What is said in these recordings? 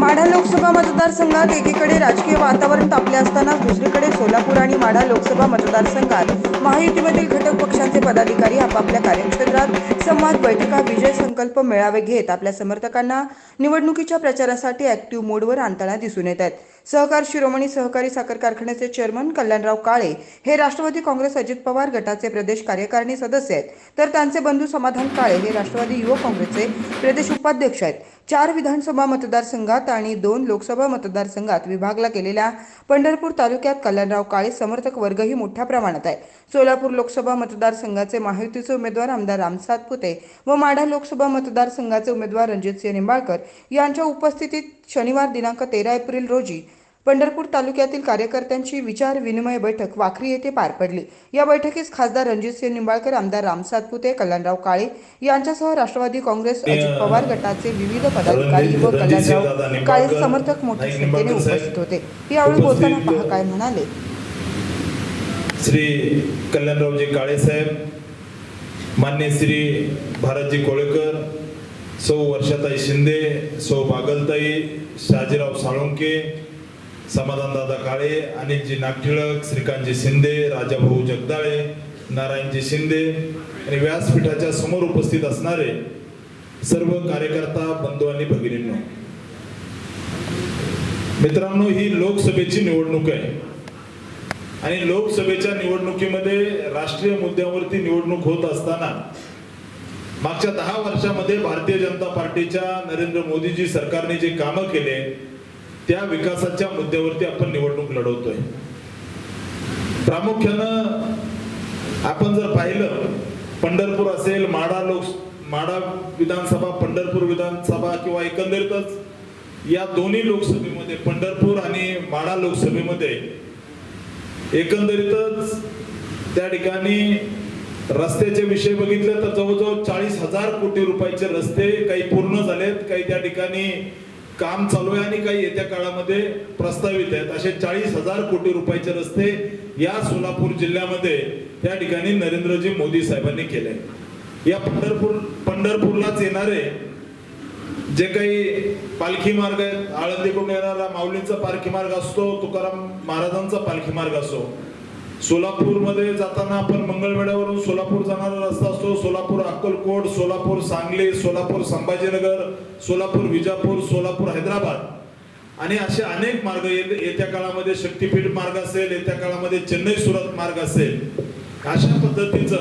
माढा लोकसभा मतदारसंघात एकीकडे राजकीय वातावरण तापले असताना दुसरीकडे सोलापूर आणि माढा लोकसभा मतदारसंघात महायुतीमधील घटक पक्षांचे पदाधिकारी आपापल्या कार्यक्षेत्रात संवाद बैठका विजय संकल्प मेळावे घेत आपल्या समर्थकांना निवडणुकीच्या प्रचारासाठी ऍक्टिव्ह मोडवर आणताना दिसून येत आहेत. सहकार शिरोमणी सहकारी साखर कारखान्याचे चेअरमन कल्याणराव काळे हे राष्ट्रवादी काँग्रेस अजित पवार गटाचे प्रदेश कार्यकारिणी सदस्य आहेत. तर त्यांचे बंधू समाधान काळे हे राष्ट्रवादी युवक काँग्रेसचे प्रदेश उपाध्यक्ष आहेत. चार विधानसभा मतदारसंघात आणि दोन लोकसभा मतदारसंघात विभागला गेलेल्या पंढरपूर तालुक्यात कल्याणराव काळे समर्थक वर्गही मोठ्या प्रमाणात आहे. सोलापूर लोकसभा मतदारसंघाचे महायुतीचे उमेदवार आमदार राम सातपुते व माढा लोकसभा मतदारसंघाचे उमेदवार रणजितसिंह निंबाळकर यांच्या उपस्थितीत शनिवार दिनांक तेरा एप्रिल रोजी पंढरपूर तालुक्यातील कार्यकर्त्यांची विचार विनिमय बैठक वाखरी येथे पार पडली. या बैठकीस खासदार रणजितसिंह निंबाळकर आमदार राम सातपुते कल्याणराव काळे यांच्यासह राष्ट्रवादी काँग्रेस अजित पवार गटाचे विविध पदाधिकारी व कल्याणराव काळे समर्थक मोठ्या संख्येने उपस्थित होते. यावेळी बोलताना पहा काय म्हणाले. श्री कल्याणरावजी काळेसाहेब मान्य श्री भारतजी कोळेकर सौ वर्षाताई शिंदे सौ बागलताई शहाजीराव साळुंके समाधानदादा काळे अनिलजी नागटिळक श्रीकांतजी शिंदे राजाभाऊ जगदाळे नारायणजी शिंदे आणि व्यासपीठाच्या समोर उपस्थित असणारे सर्व कार्यकर्ता बंधू आणि भगिनींनो. मित्रांनो ही लोकसभेची निवडणूक आहे. आणि लोकसभेच्या निवडणुकीमध्ये राष्ट्रीय मुद्द्यावरती निवडणूक होत असताना मागच्या दहा वर्षामध्ये भारतीय जनता पार्टीच्या नरेंद्र मोदीजी सरकारने जे कामं केले त्या विकासाच्या मुद्द्यावरती आपण निवडणूक लढवतोय. प्रामुख्यानं आपण जर पाहिलं पंढरपूर असेल माडा लोक माडा विधानसभा पंढरपूर विधानसभा किंवा एकंदरीतच या दोन्ही लोकसभेमध्ये पंढरपूर आणि माडा लोकसभेमध्ये एकंदरीतच त्या ठिकाणी रस्त्याचे विषय बघितले तर जवळजवळ चाळीस हजार कोटी रुपयाचे रस्ते काही पूर्ण झालेत काही त्या ठिकाणी काम चालू आहे आणि काही येत्या काळामध्ये प्रस्तावित आहेत. असे चाळीस हजार कोटी रुपयाचे रस्ते या सोलापूर जिल्ह्यामध्ये त्या ठिकाणी नरेंद्रजी मोदी साहेबांनी केले. या पंढरपूर पंढरपूरलाच येणारे जे काही पालखी मार्ग आहेत आळंदीकडून येणारा माऊलींचा पालखी मार्ग असतो तुकाराम महाराजांचा पालखी मार्ग असतो सोलापूरमध्ये जाताना आपण मंगळवेड्यावरून सोलापूर जाणारा रस्ता असतो. सोलापूर अक्कलकोट सोलापूर सांगली सोलापूर संभाजीनगर सोलापूर विजापूर सोलापूर हैदराबाद. आणि असे अनेक मार्ग येत्या काळामध्ये शक्तीपीठ मार्ग असेल येत्या काळामध्ये चेन्नई सुरत मार्ग असेल. अशा पद्धतीचं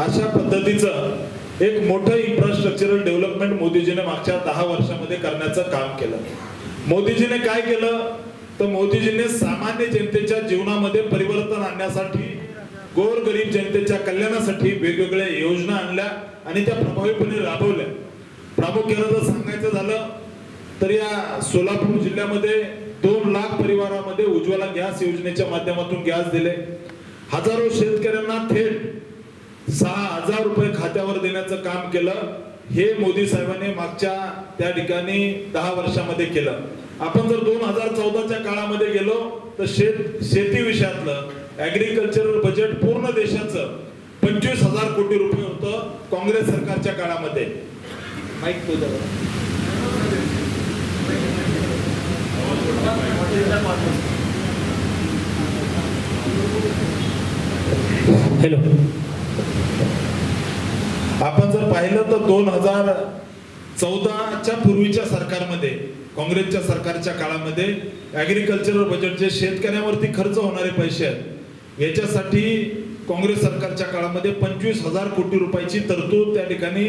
अशा पद्धतीचं एक मोठं इन्फ्रास्ट्रक्चरल डेव्हलपमेंट मोदीजीने मागच्या दहा वर्षामध्ये करण्याचं काम केलं. मोदीजीने काय केलं? तर मोदीजीने सामान्य जनतेच्या जीवनामध्ये परिवर्तन आणण्यासाठी गोरगरीब जनतेच्या कल्याणासाठी वेगवेगळ्या योजना आणल्या आणि त्या प्रभावीपणे राबवल्या. प्रामुख्यानं जर सांगायचं झालं तर या सोलापूर जिल्ह्यामध्ये दोन लाख परिवारामध्ये उज्ज्वला गॅस योजनेच्या माध्यमातून गॅस दिले. हजारो शेतकऱ्यांना थेट सहा हजार रुपये खात्यावर देण्याचं काम केलं. हे मोदी साहेबांनी मागच्या त्या ठिकाणी दहा वर्षामध्ये केलं. आपण जर दोन हजार चौदाच्या काळामध्ये गेलो तर शेत शेती विषयातलं ऍग्रिकल्चरल बजेट पूर्ण देशाचं पंचवीस हजार कोटी रुपये होतं काँग्रेस सरकारच्या काळामध्ये. हॅलो. आपण जर पाहिलं तर दोन हजार चौदाच्या पूर्वीच्या सरकारमध्ये काँग्रेसच्या सरकारच्या काळामध्ये ॲग्रिकल्चरल बजेटचे शेतकऱ्यांवरती खर्च होणारे पैसे आहेत याच्यासाठी काँग्रेस सरकारच्या काळामध्ये पंचवीस हजार कोटी रुपयाची तरतूद त्या ठिकाणी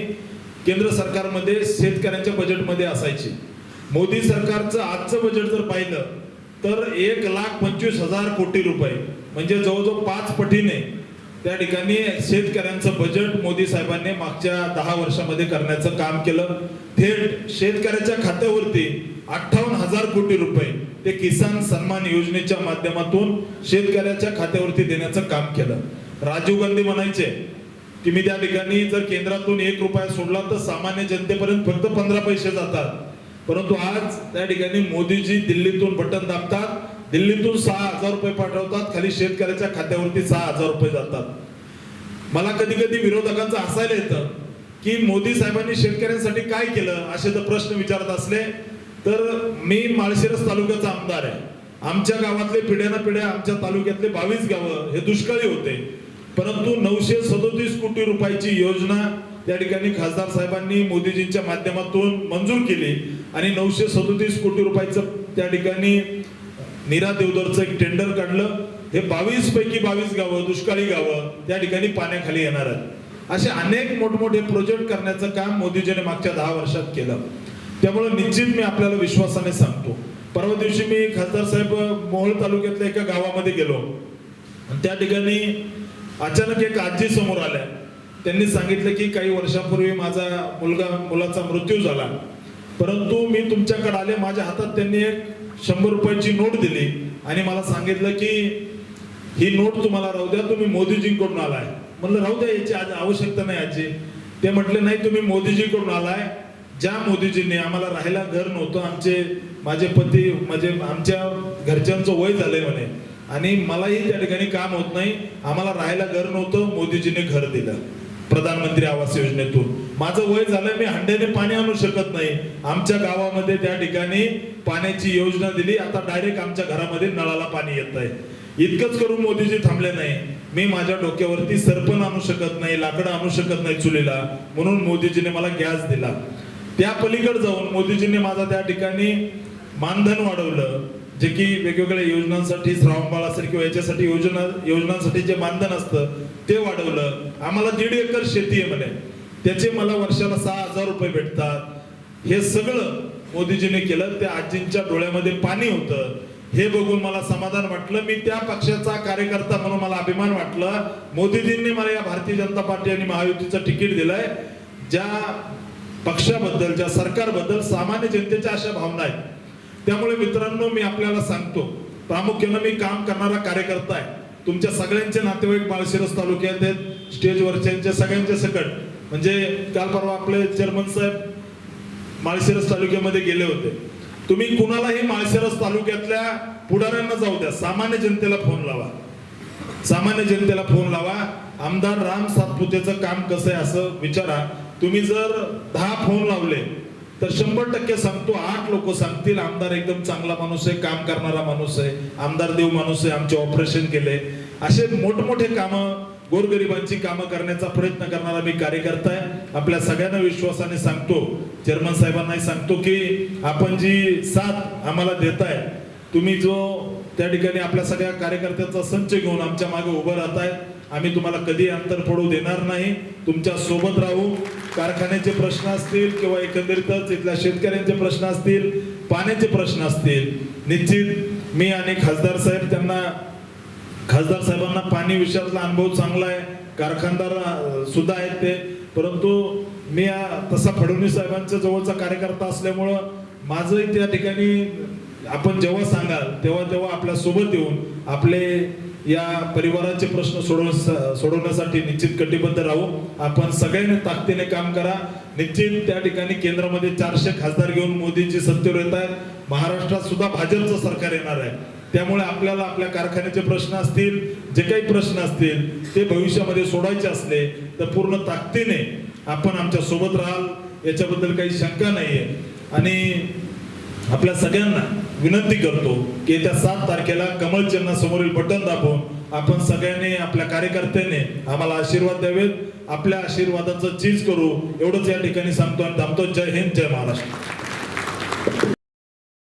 केंद्र सरकारमध्ये शेतकऱ्यांच्या बजेटमध्ये असायची. मोदी सरकारचं आजचं बजेट जर पाहिलं तर एक लाख पंचवीस हजार कोटी रुपये म्हणजे जवळजवळ पाच पटीने त्या ठिकाणी शेतकऱ्यांचं बजेट मोदी साहेबांनी मागच्या दहा वर्षामध्ये करण्याचं काम केलं. थेट शेतकऱ्याच्या खात्यावरती अठ्ठावन्न हजार कोटी रुपये ते किसान सन्मान योजनेच्या माध्यमातून शेतकऱ्याच्या खात्यावरती देण्याचं काम केलं. राजीव गांधी म्हणायचे की मी त्या ठिकाणी जर केंद्रातून एक रुपया सोडला तर सामान्य जनतेपर्यंत फक्त पंधरा पैसे जातात. परंतु आज त्या ठिकाणी मोदीजी दिल्लीतून बटन दाबतात. दिल्लीतून सहा हजार रुपये पाठवतात खाली शेतकऱ्याच्या खात्यावरती सहा हजार रुपये जातात. मला कधी कधी विरोधकांचं हसायला येतं की मोदी साहेबांनी शेतकऱ्यांसाठी काय केलं असे जर प्रश्न विचारत असले तर मी माळशिरस तालुक्याचा आमदार आहे. आमच्या गावातले पिढ्याना पिढ्या आमच्या तालुक्यातले बावीस गावं हे दुष्काळी होते. परंतु नऊशे सदोतीस कोटी रुपयाची योजना त्या ठिकाणी खासदार साहेबांनी मोदीजींच्या माध्यमातून मंजूर केली आणि नऊशे सदोतीस कोटी रुपयाचं त्या ठिकाणी नीरा देवदरचं एक टेंडर काढलं. हे बावीस पैकी बावीस गावं दुष्काळी गावं त्या ठिकाणी पाण्याखाली येणार आहेत. असे अनेक मोठमोठे प्रोजेक्ट करण्याचं काम मोदीजीने मागच्या दहा वर्षात केलं. त्यामुळे निश्चित मी आपल्याला विश्वासाने सांगतो. परवा दिवशी मी खासदार साहेब मोहोळ तालुक्यातल्या एका गावामध्ये गेलो. आणि त्या ठिकाणी अचानक एक आजी समोर आल्या. त्यांनी सांगितलं की काही वर्षापूर्वी माझा मुलगा मुलाचा मृत्यू झाला. परंतु मी तुमच्याकडे आले. माझ्या हातात त्यांनी एक शंभर रुपयाची नोट दिली आणि मला सांगितलं की ही नोट तुम्हाला राहू द्या तुम्ही मोदीजींकडून आलाय. म्हणलं राहू द्या याची आज आवश्यकता नाही याची ते म्हटले नाही तुम्ही मोदीजीकडून आलाय. ज्या मोदीजींनी आम्हाला राहायला घर नव्हतं आमचे माझे पती म्हणजे आमच्या घरच्यांचं वय झालंय म्हणे. आणि मलाही त्या ठिकाणी काम होत नाही. आम्हाला राहायला घर नव्हतं मोदीजीने घर दिलं. प्रधानमंत्री आवास योजनेतून. माझं वय झालंय मी हंड्याने पाणी आणू शकत नाही. आमच्या गावामध्ये त्या ठिकाणी पाण्याची योजना दिली. आता डायरेक्ट आमच्या घरामध्ये नळाला पाणी येत आहे. इतकंच करून मोदीजी थांबले नाही. मी माझ्या डोक्यावरती सरपण आणू शकत नाही लाकडं आणू शकत नाही चुलीला. म्हणून मोदीजीने मला गॅस दिला. त्या पलीकडे जाऊन मोदीजींनी माझा त्या ठिकाणी मानधन वाढवलं. जे की वेगवेगळ्या योजनांसाठी श्रावणबाळासाठी किंवा याच्यासाठी योजना योजनांसाठी जे मानधन असतं ते वाढवलं. आम्हाला दीड एकर शेती आहे म्हणे. त्याचे मला वर्षाला सहा हजार रुपये भेटतात. हे सगळं मोदीजीने केलं. त्या आजींच्या डोळ्यामध्ये पाणी होतं. हे बघून मला समाधान वाटलं. मी त्या पक्षाचा कार्यकर्ता म्हणून मला अभिमान वाटला. मोदीजींनी मला या भारतीय जनता पार्टी आणि महायुतीचं तिकीट दिलंय. ज्या पक्षाबद्दल ज्या सरकारबद्दल सामान्य जनतेच्या अशा भावना आहेत त्यामुळे मित्रांनो मी आपल्याला सांगतो प्रामुख्यानं मी काम करणारा कार्यकर्ता आहे. तुमच्या सगळ्यांचे नातेवाईक माळशिरस तालुक्यात आहेत स्टेजवरच्यांच्या सगळ्यांच्या सकट. म्हणजे काल परवा आपले चेअरमन साहेब माळशिरस तालुक्यामध्ये गेले होते. तुम्ही कुणालाही माळशिरस तालुक्यातल्या पुढाऱ्यांना जाऊ द्या. सामान्य जनतेला फोन लावा. सामान्य जनतेला फोन लावा. आमदार राम सातपुतेचं काम कसं आहे असं विचारा. तुम्ही जर दहा फोन लावले तर शंभर टक्के सांगतो आठ लोक सांगतील आमदार एकदम चांगला माणूस आहे काम करणारा माणूस आहे आमदार देव माणूस आहे आमचे ऑपरेशन केले. असे मोठमोठे कामं गोरगरिबांची कामं करण्याचा प्रयत्न करणारा मी कार्यकर्ता आहे. आपल्या सगळ्यांना विश्वासाने सांगतो चेअरमन साहेबांनाही सांगतो की आपण जी साथ आम्हाला देताय तुम्ही जो त्या ठिकाणी आपल्या सगळ्या कार्यकर्त्यांचा संच घेऊन आमच्या मागे उभं राहताय आम्ही तुम्हाला कधी अंतर पडू देणार नाही. तुमच्यासोबत राहू. कारखान्याचे प्रश्न असतील किंवा एकंदरीतच इथल्या शेतकऱ्यांचे प्रश्न असतील पाण्याचे प्रश्न असतील निश्चित मी आणि खासदार साहेब त्यांना खासदार साहेबांना पाणी विषयातला अनुभव चांगला आहे. कारखानदार सुद्धा आहेत ते. परंतु मी तसा फडणवीस साहेबांच्या जवळचा कार्यकर्ता असल्यामुळं माझंही त्या ठिकाणी आपण जेव्हा सांगाल तेव्हा तेव्हा आपल्यासोबत येऊन आपले या परिवाराचे प्रश्न सोडव सोडवण्यासाठी निश्चित कटिबद्ध राहू. आपण सगळ्यांनी ताकदीने काम करा. निश्चित त्या ठिकाणी केंद्रामध्ये चारशे खासदार घेऊन मोदींची सत्तेवर येत आहेत. महाराष्ट्रात सुद्धा भाजपचं सरकार येणार आहे. त्यामुळे आपल्याला आपल्या कारखान्याचे प्रश्न असतील जे काही प्रश्न असतील ते भविष्यामध्ये सोडायचे असले तर पूर्ण ताकदीने आपण आमच्यासोबत राहाल. याच्याबद्दल काही शंका नाहीये. आणि आपल्या सगळ्यांना विनंती करतो की येत्या सात तारखेला कमल चिन्ह समोरील बटन दाबून आपण सगळ्यांनी आपल्या कार्यकर्त्यांनी आम्हाला आशीर्वाद द्यावेत. आपल्या आशीर्वादाचं चीज करू. एवढंच या ठिकाणी सांगतो आणि थांबतो. जय हिंद जय महाराष्ट्र.